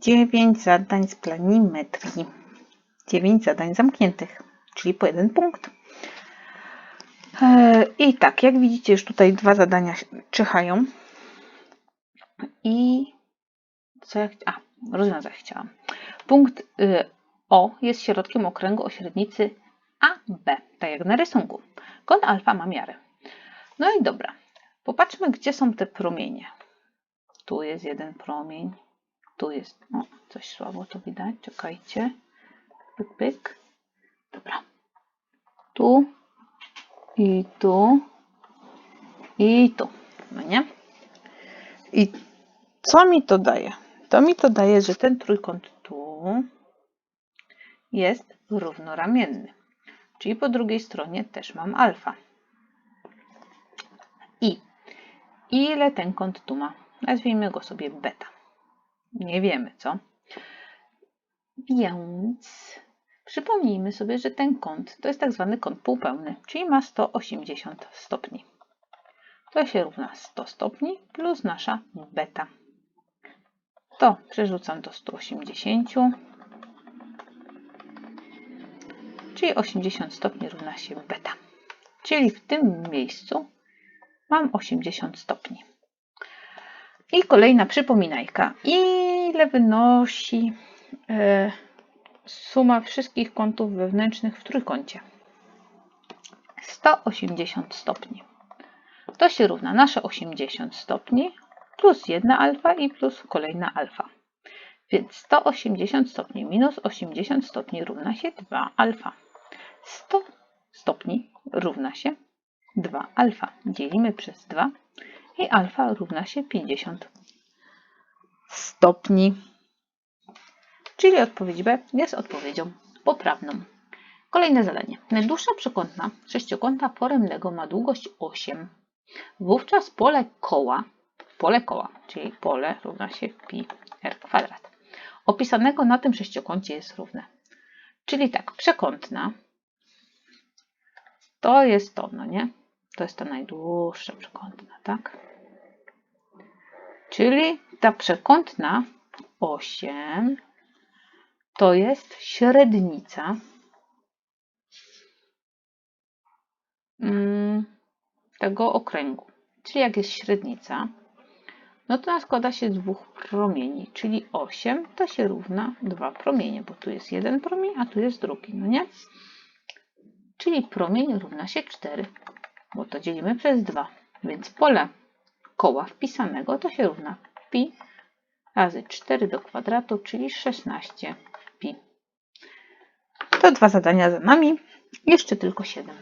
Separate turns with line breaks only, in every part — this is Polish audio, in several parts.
9 zadań z planimetrii. 9 zadań zamkniętych, czyli po jeden punkt. E, I tak, jak widzicie, już tutaj dwa zadania czyhają. I co ja? A, rozwiązać chciałam. Punkt y, O jest środkiem okręgu o średnicy AB, tak jak na rysunku. Kąt alfa ma miarę. No i dobra, popatrzmy, gdzie są te promienie. Tu jest jeden promień, tu jest, no coś słabo to widać, czekajcie. Pyk, pyk. Dobra. Tu i tu i tu, no nie? I co mi to daje? To mi to daje, że ten trójkąt tu jest równoramienny. Czyli po drugiej stronie też mam alfa. I ile ten kąt tu ma? Nazwijmy go sobie beta. Nie wiemy, co? Więc przypomnijmy sobie, że ten kąt to jest tak zwany kąt półpełny, czyli ma 180 stopni. To się równa 100 stopni plus nasza beta. To przerzucam do 180, czyli 80 stopni równa się beta. Czyli w tym miejscu mam 80 stopni. I kolejna przypominajka. Ile wynosi e, suma wszystkich kątów wewnętrznych w trójkącie? 180 stopni. To się równa nasze 80 stopni plus 1 alfa i plus kolejna alfa. Więc 180 stopni minus 80 stopni równa się 2 alfa. 100 stopni równa się 2 alfa. Dzielimy przez 2 i alfa równa się 50 stopni. Czyli odpowiedź B jest odpowiedzią poprawną. Kolejne zadanie. Najdłuższa przekątna sześciokąta poremnego ma długość 8. Wówczas pole koła, pole koła, czyli pole równa się pi r kwadrat, opisanego na tym sześciokącie jest równe. Czyli tak, przekątna to jest to, no nie? To jest ta najdłuższa przekątna, tak? Czyli ta przekątna 8 to jest średnica mm, tego okręgu. Czyli jak jest średnica, no to składa się z dwóch promieni, czyli 8 to się równa 2 promienie, bo tu jest jeden promień, a tu jest drugi, no nie? Czyli promień równa się 4, bo to dzielimy przez 2, więc pole koła wpisanego to się równa pi razy 4 do kwadratu, czyli 16 pi. To dwa zadania za nami, jeszcze tylko 7.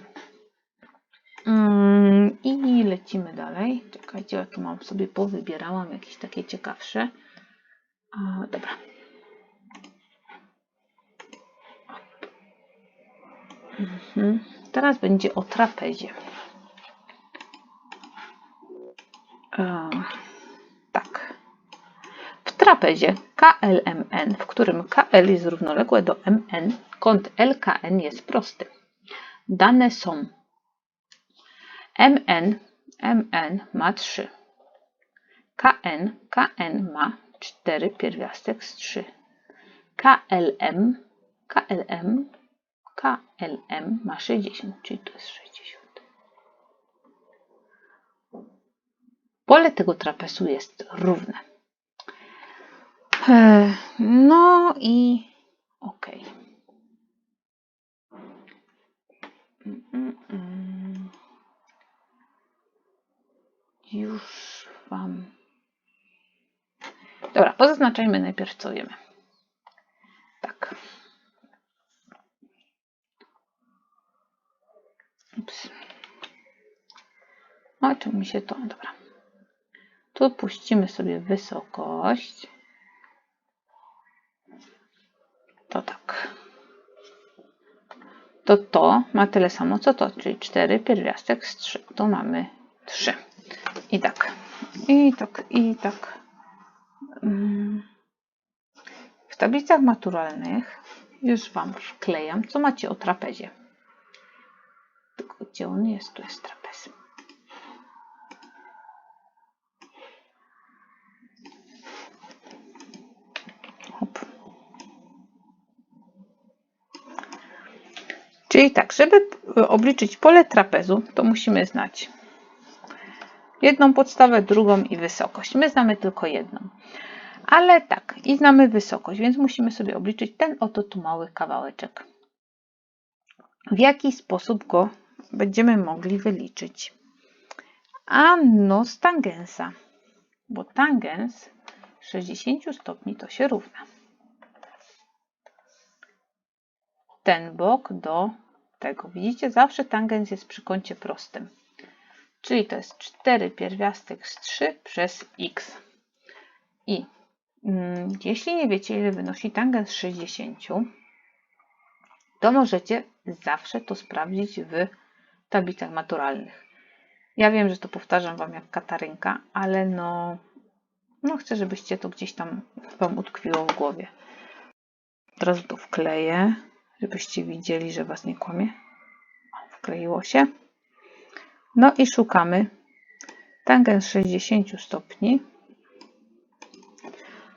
Mm, I lecimy dalej. Czekajcie, ja tu mam sobie powybierałam jakieś takie ciekawsze. Dobra. Mhm. Teraz będzie o trapezie. E, tak. W trapezie KLMN, w którym KL jest równoległe do MN, kąt LKN jest prosty. Dane są MN, MN ma 3. KN, KN ma 4 pierwiastek z 3. KLM, KLM, KLM ma 60, czyli to jest 60. Pole tego trapezu jest równe. E, no i ok. Mm, mm. Już Wam. Dobra, pozaznaczajmy najpierw, co wiemy. Tak. Ups. O czym mi się to. Dobra. Tu puścimy sobie wysokość. To tak. To to ma tyle samo co to, czyli 4 pierwiastek z 3. Tu mamy 3. I tak. I tak, i tak. Mm. W tablicach maturalnych już Wam wklejam, co macie o trapezie. Tylko gdzie on jest? Tu jest trapez. Czyli tak, żeby obliczyć pole trapezu, to musimy znać jedną podstawę, drugą i wysokość. My znamy tylko jedną. Ale tak, i znamy wysokość, więc musimy sobie obliczyć ten oto tu mały kawałeczek. W jaki sposób go będziemy mogli wyliczyć? Ano z tangensa, bo tangens 60 stopni to się równa. Ten bok do tego. Widzicie, zawsze tangens jest przy kącie prostym. Czyli to jest 4 pierwiastek z 3 przez x. I mm, jeśli nie wiecie, ile wynosi tangens 60, to możecie zawsze to sprawdzić w tablicach maturalnych. Ja wiem, że to powtarzam Wam jak katarynka, ale no, no chcę, żebyście to gdzieś tam Wam utkwiło w głowie. Teraz to wkleję, żebyście widzieli, że Was nie kłamie. Wkleiło się. No i szukamy tangens 60 stopni.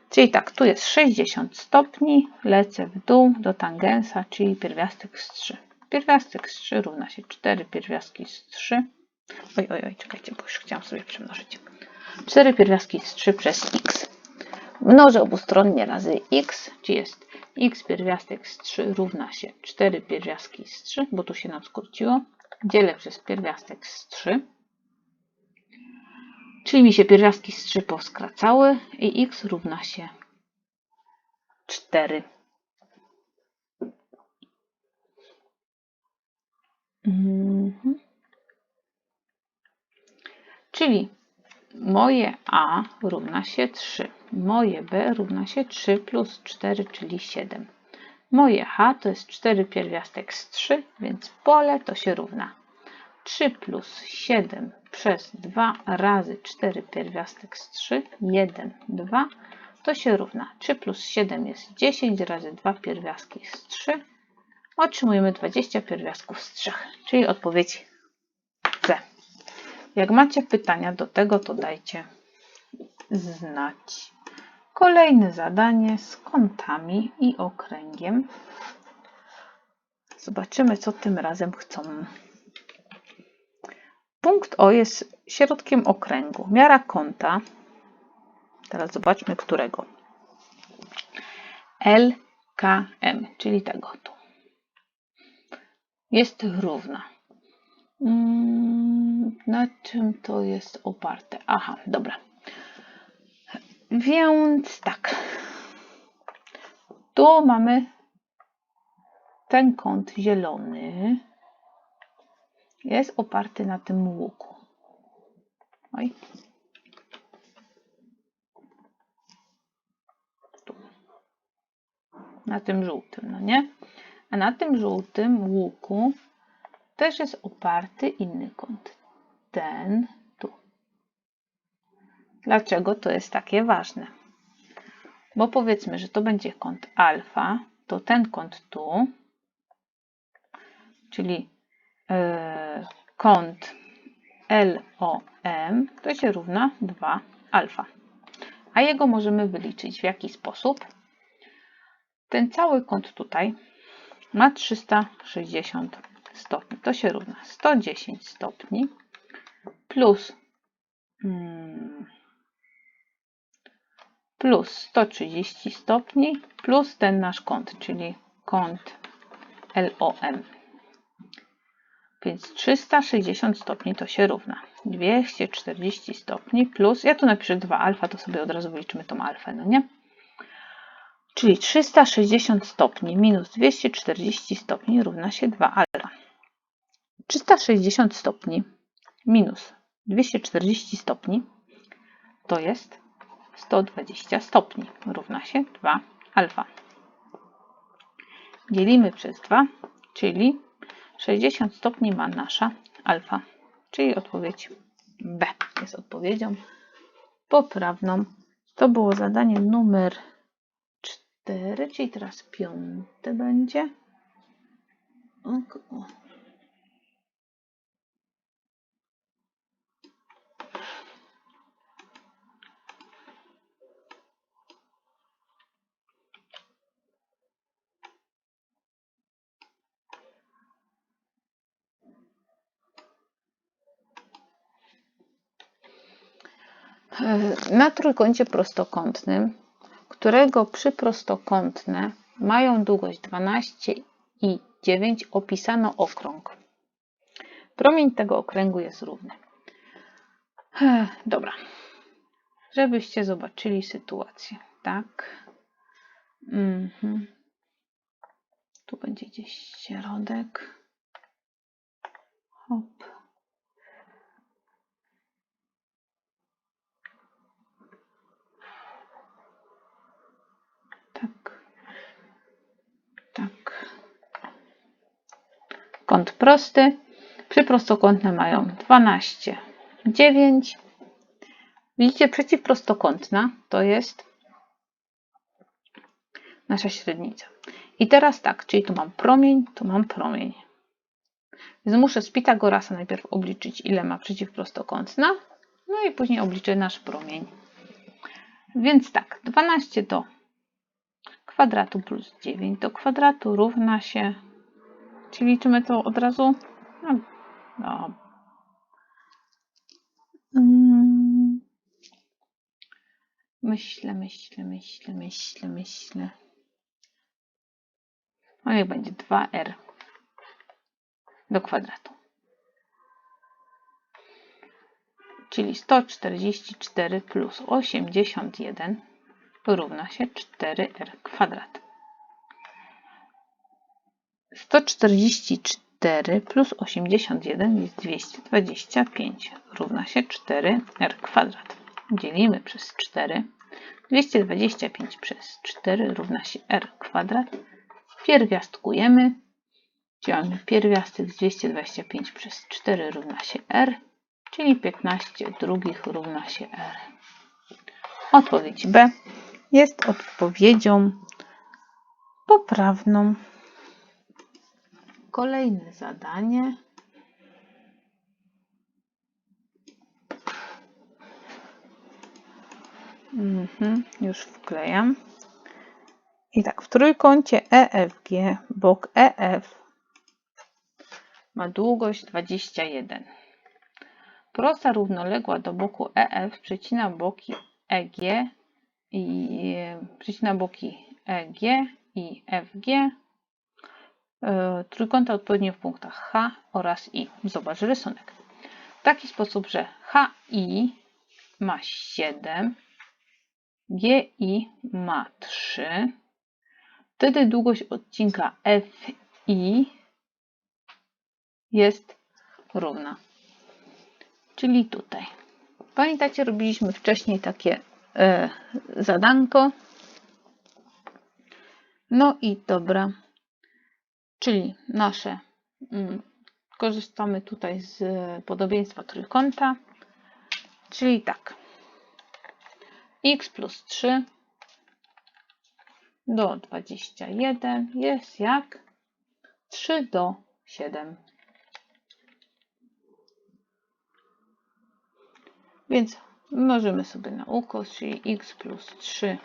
Czyli tak, tu jest 60 stopni, lecę w dół do tangensa, czyli pierwiastek z 3. Pierwiastek z 3 równa się 4 pierwiastki z 3. Oj, oj, oj, czekajcie, bo już chciałam sobie przemnożyć. 4 pierwiastki z 3 przez x. Mnożę obustronnie razy x, czyli jest x pierwiastek z 3 równa się 4 pierwiastki z 3, bo tu się nam skróciło. Dzielę przez pierwiastek z 3. Czyli mi się pierwiastki z 3 poskracały i x równa się 4. Mhm. Czyli moje a równa się 3. Moje b równa się 3 plus 4, czyli 7. Moje h to jest 4 pierwiastek z 3, więc pole to się równa 3 plus 7 przez 2 razy 4 pierwiastek z 3, 1, 2, to się równa 3 plus 7 jest 10 razy 2 pierwiastki z 3. Otrzymujemy 20 pierwiastków z 3, czyli odpowiedź. Jak macie pytania do tego, to dajcie znać. Kolejne zadanie z kątami i okręgiem. Zobaczymy, co tym razem chcą. Punkt O jest środkiem okręgu. Miara kąta, teraz zobaczmy którego. LKM, czyli tego tu. Jest równa. Mm, na czym to jest oparte? Aha, dobra. Więc tak. Tu mamy ten kąt zielony jest oparty na tym łuku. Oj. Tu. Na tym żółtym, no nie? A na tym żółtym łuku też jest oparty inny kąt. Ten tu. Dlaczego to jest takie ważne? Bo powiedzmy, że to będzie kąt alfa, to ten kąt tu, czyli E, kąt LOM to się równa 2 alfa. A jego możemy wyliczyć w jaki sposób? Ten cały kąt tutaj ma 360 stopni. To się równa 110 stopni plus, hmm, plus 130 stopni plus ten nasz kąt, czyli kąt LOM. Więc 360 stopni to się równa 240 stopni plus, ja tu napiszę 2 alfa, to sobie od razu wyliczymy tą alfę, no nie? Czyli 360 stopni minus 240 stopni równa się 2 alfa. 360 stopni minus 240 stopni to jest 120 stopni równa się 2 alfa. Dzielimy przez 2, czyli 60 stopni ma nasza alfa, czyli odpowiedź B jest odpowiedzią poprawną. To było zadanie numer 4, czyli teraz piąte będzie. Na trójkącie prostokątnym, którego przyprostokątne mają długość 12 i 9, opisano okrąg. Promień tego okręgu jest równy. Ech, Dobra. Żebyście zobaczyli sytuację. Tak. Mhm. Tu będzie gdzieś środek. Hop. Tak. Tak. Kąt prosty. Przyprostokątne mają 12, 9. Widzicie, przeciwprostokątna to jest nasza średnica. I teraz tak, czyli tu mam promień, tu mam promień. Więc muszę z Pitagorasa najpierw obliczyć, ile ma przeciwprostokątna, no i później obliczę nasz promień. Więc tak, 12 do kwadratu plus 9 do kwadratu równa się, czyli liczymy to od razu? No, no. Mm. Myślę, myślę, myślę, myślę, myślę. No niech będzie 2r do kwadratu. Czyli 144 plus 81 równa się 4r kwadrat. 144 plus 81 jest 225 równa się 4r kwadrat. Dzielimy przez 4. 225 przez 4 równa się r kwadrat. Pierwiastkujemy. Mamy pierwiastek z 225 przez 4 równa się r, czyli 15 drugich równa się r. Odpowiedź B jest odpowiedzią poprawną. Kolejne zadanie. Mhm, już wklejam. I tak, w trójkącie EFG bok EF ma długość 21. Prosta równoległa do boku EF przecina boki EG i przecina boki EG i FG e, trójkąta odpowiednio w punktach H oraz I. Zobacz rysunek. W taki sposób, że HI ma 7, GI ma 3, wtedy długość odcinka FI jest równa. Czyli tutaj. Pamiętacie, robiliśmy wcześniej takie e, zadanko. No i dobra. Czyli nasze mm, korzystamy tutaj z podobieństwa trójkąta. Czyli tak. x plus 3 do 21 jest jak 3 do 7. Więc mnożymy sobie na ukos, czyli x plus 3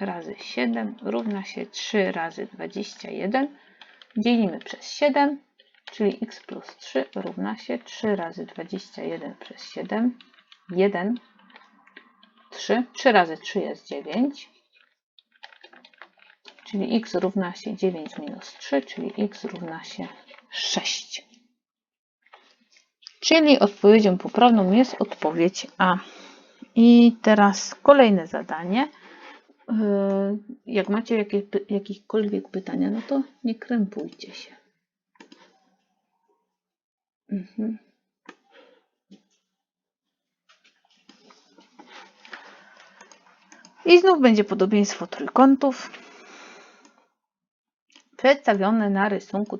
razy 7 równa się 3 razy 21. Dzielimy przez 7, czyli x plus 3 równa się 3 razy 21 przez 7. 1, 3. 3 razy 3 jest 9. Czyli x równa się 9 minus 3, czyli x równa się 6. Czyli odpowiedzią poprawną jest odpowiedź A. I teraz kolejne zadanie. Yy, jak macie jakiekolwiek pytania, no to nie krępujcie się. Mhm. I znów będzie podobieństwo trójkątów. Przedstawione na rysunku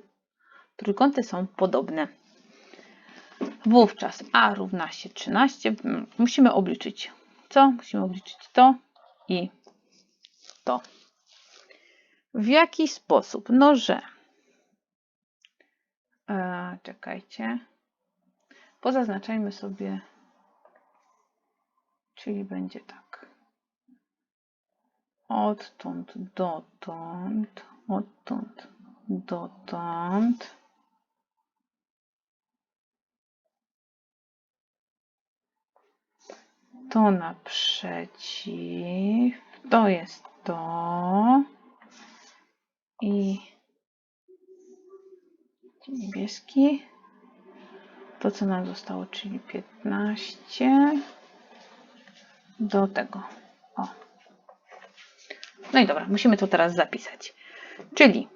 trójkąty są podobne. Wówczas a równa się 13. Musimy obliczyć co? Musimy obliczyć to i to. W jaki sposób? No, że. E, czekajcie. Pozaznaczajmy sobie. Czyli będzie tak. Odtąd dotąd, odtąd dotąd. to naprzeciw, to jest to i niebieski, to co nam zostało, czyli 15 do tego. O. No i dobra, musimy to teraz zapisać. Czyli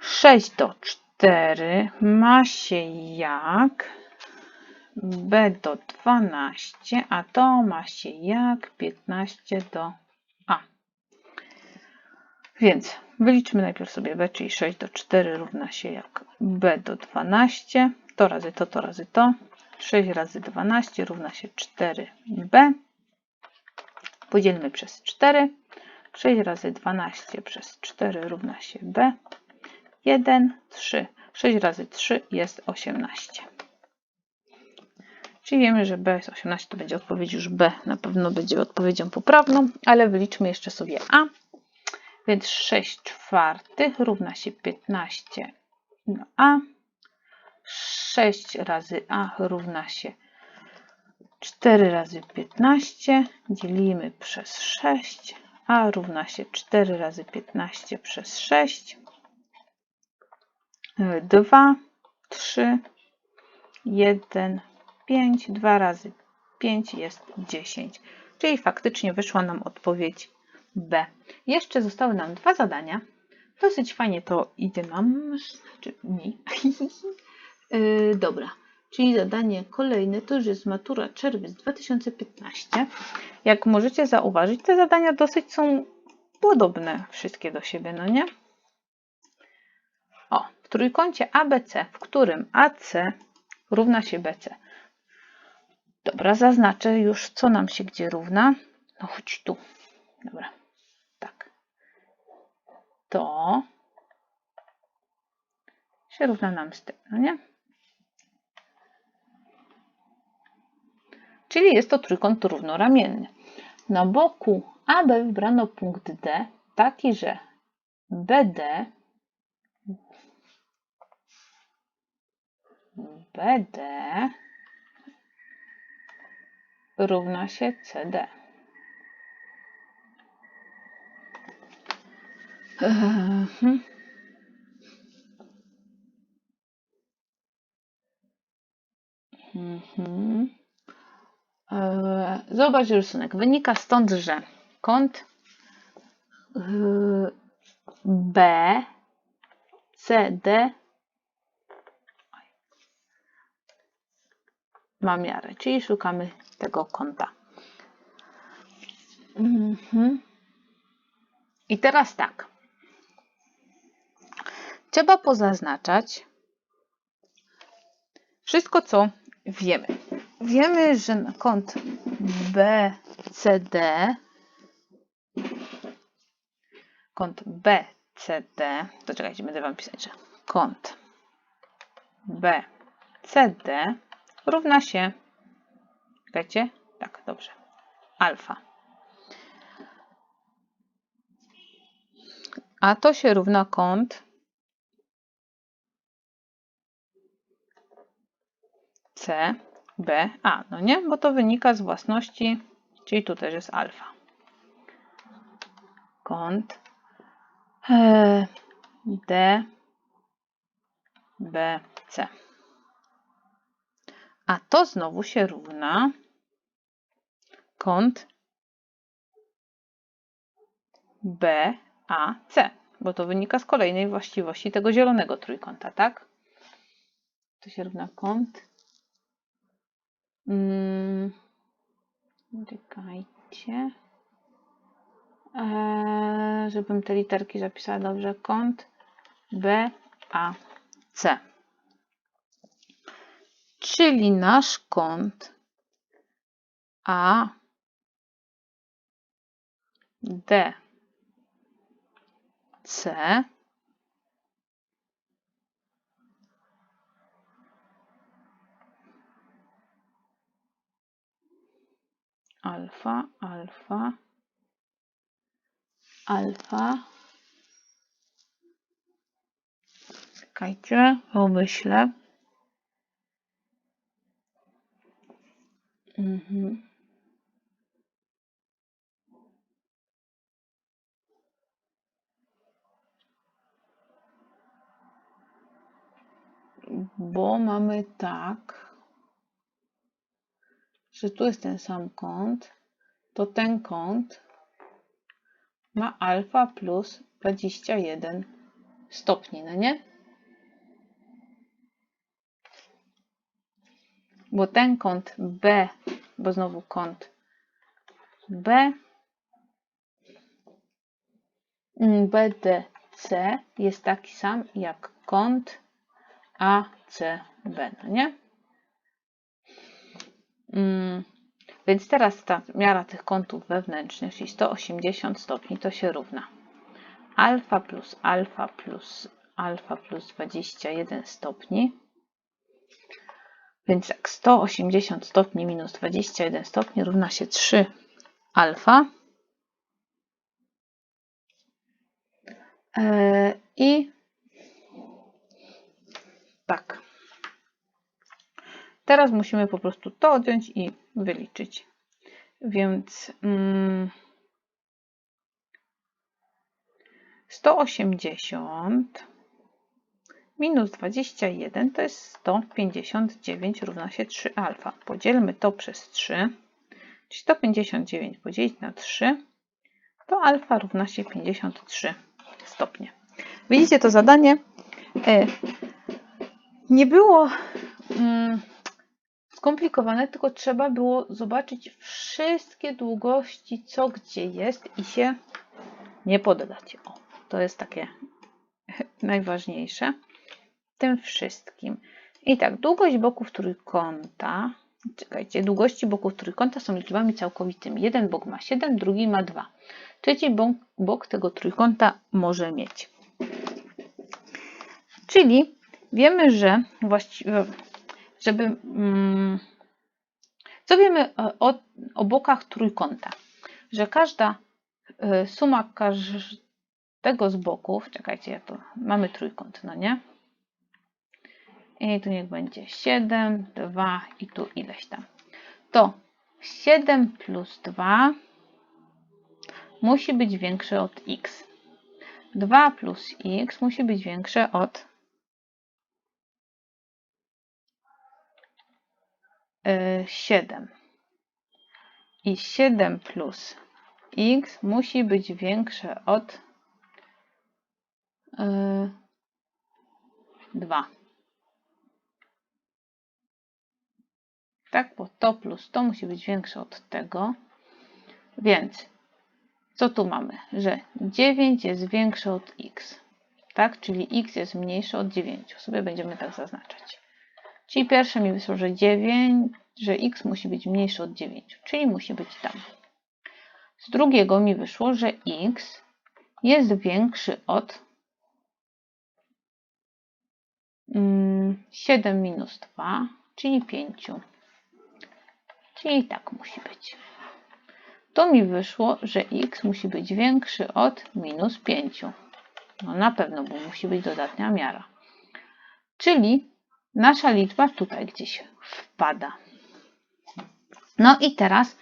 6 do 4 ma się jak b do 12, a to ma się jak 15 do. Więc wyliczmy najpierw sobie b, czyli 6 do 4 równa się jak b do 12. To razy to, to razy to. 6 razy 12 równa się 4b. Podzielmy przez 4. 6 razy 12 przez 4 równa się b. 1, 3. 6 razy 3 jest 18. Czyli wiemy, że b jest 18, to będzie odpowiedź już b. Na pewno będzie odpowiedzią poprawną, ale wyliczmy jeszcze sobie a. Więc 6 czwartych równa się 15 no a. 6 razy a równa się 4 razy 15. Dzielimy przez 6. a równa się 4 razy 15 przez 6. 2, 3, 1, 5, 2 razy 5 jest 10. Czyli faktycznie wyszła nam odpowiedź B. Jeszcze zostały nam dwa zadania. Dosyć fajnie to idzie nam, znaczy mi. yy, dobra, czyli zadanie kolejne to już jest matura czerwiec 2015. Jak możecie zauważyć, te zadania dosyć są podobne wszystkie do siebie, no nie? O, w trójkącie ABC, w którym AC równa się BC. Dobra, zaznaczę już, co nam się gdzie równa. No chodź tu. Dobra. To się równa nam z tym, no nie? Czyli jest to trójkąt równoramienny. Na boku AB wybrano punkt D, taki, że BD BD równa się CD. Mhm. Zobacz rysunek. Wynika stąd, że kąt B, CD ma miarę, czyli szukamy tego kąta. Mhm. I teraz tak. Trzeba pozaznaczać wszystko, co wiemy. Wiemy, że kąt BCD kąt BCD, to czekajcie, będę Wam pisać, że kąt BCD równa się, czekajcie, tak, dobrze, alfa. A to się równa kąt C, B, A. No nie, bo to wynika z własności, czyli tu też jest alfa. Kąt e, D, B, C. A to znowu się równa kąt BAC, bo to wynika z kolejnej właściwości tego zielonego trójkąta, tak? To się równa kąt. Hmm, czekajcie. Eee, żebym te literki zapisała dobrze. Kąt BAC czyli nasz kąt A D C alfa, alfa, alfa. Czekajcie, pomyślę. Mhm. Bo mamy tak że tu jest ten sam kąt, to ten kąt ma alfa plus 21 stopni, no nie? Bo ten kąt B, bo znowu kąt B, mm, BDC jest taki sam jak kąt ACB, no nie? Mm, więc teraz ta miara tych kątów wewnętrznych, czyli 180 stopni, to się równa alfa plus alfa plus alfa plus 21 stopni. Więc jak 180 stopni minus 21 stopni równa się 3 alfa. E, I tak. Teraz musimy po prostu to odjąć i wyliczyć. Więc mm, 180 minus 21 to jest 159 równa się 3 alfa. Podzielmy to przez 3, czyli 159 podzielić na 3, to alfa równa się 53 stopnie. Widzicie, to zadanie e, nie było mm, skomplikowane, tylko trzeba było zobaczyć wszystkie długości, co gdzie jest i się nie poddać. O, to jest takie najważniejsze w tym wszystkim. I tak, długość boków trójkąta, czekajcie, długości boków trójkąta są liczbami całkowitymi. Jeden bok ma 7, drugi ma 2. Trzeci bok, bok tego trójkąta może mieć. Czyli wiemy, że właściwie żeby. Mm, co wiemy o, o bokach trójkąta? Że każda y, suma każdego z boków, czekajcie, to mamy trójkąt, no nie? I tu niech będzie 7, 2 i tu ileś tam. To 7 plus 2 musi być większe od x. 2 plus x musi być większe od 7. I 7 plus x musi być większe od 2. Tak, bo to plus to musi być większe od tego. Więc co tu mamy? Że 9 jest większe od x. Tak, czyli x jest mniejsze od 9. Sobie będziemy tak zaznaczać. Czyli pierwsze mi wyszło, że 9, że x musi być mniejsze od 9, czyli musi być tam. Z drugiego mi wyszło, że x jest większy od 7 mm, minus 2, czyli 5. Czyli tak musi być. To mi wyszło, że x musi być większy od minus 5. No na pewno, bo musi być dodatnia miara. Czyli nasza liczba tutaj gdzieś wpada. No i teraz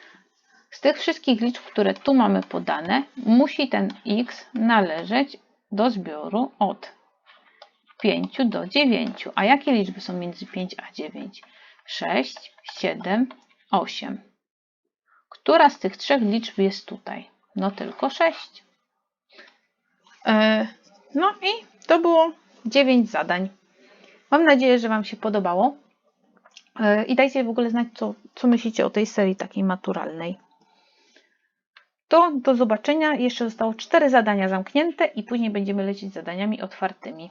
z tych wszystkich liczb, które tu mamy podane, musi ten x należeć do zbioru od 5 do 9. A jakie liczby są między 5 a 9? 6, 7, 8. Która z tych trzech liczb jest tutaj? No tylko 6. E, no i to było 9 zadań. Mam nadzieję, że Wam się podobało. E, I dajcie w ogóle znać, co, co myślicie o tej serii takiej maturalnej. To do zobaczenia. Jeszcze zostało cztery zadania zamknięte i później będziemy lecieć zadaniami otwartymi.